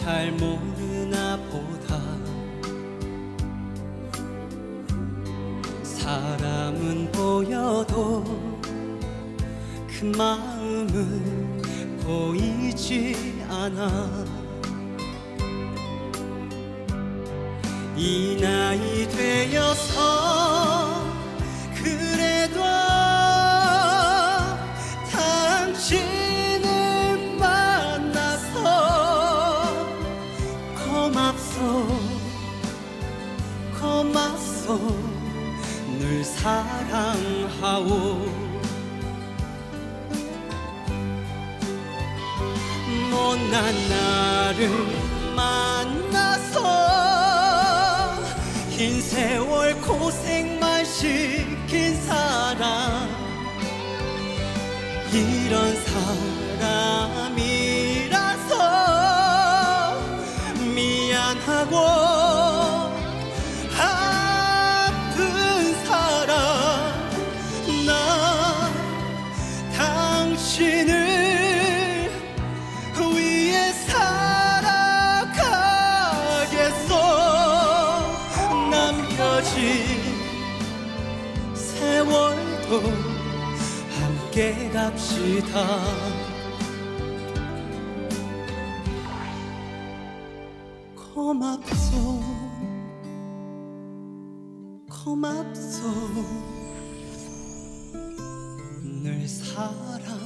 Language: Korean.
잘 모르나 보다. 사람은 보여도 그 마음은 보이지 않아. 이 나이 되어서 그래도 당신 늘 사랑하오. 못난 나를 만나서 긴 세월 고생만 시킨 사람 이런 사람이라서 미안하고 당신을 위해 살아가겠어 남겨진 세월도 함께 갑시다. 고맙소. 고맙소. 늘 사랑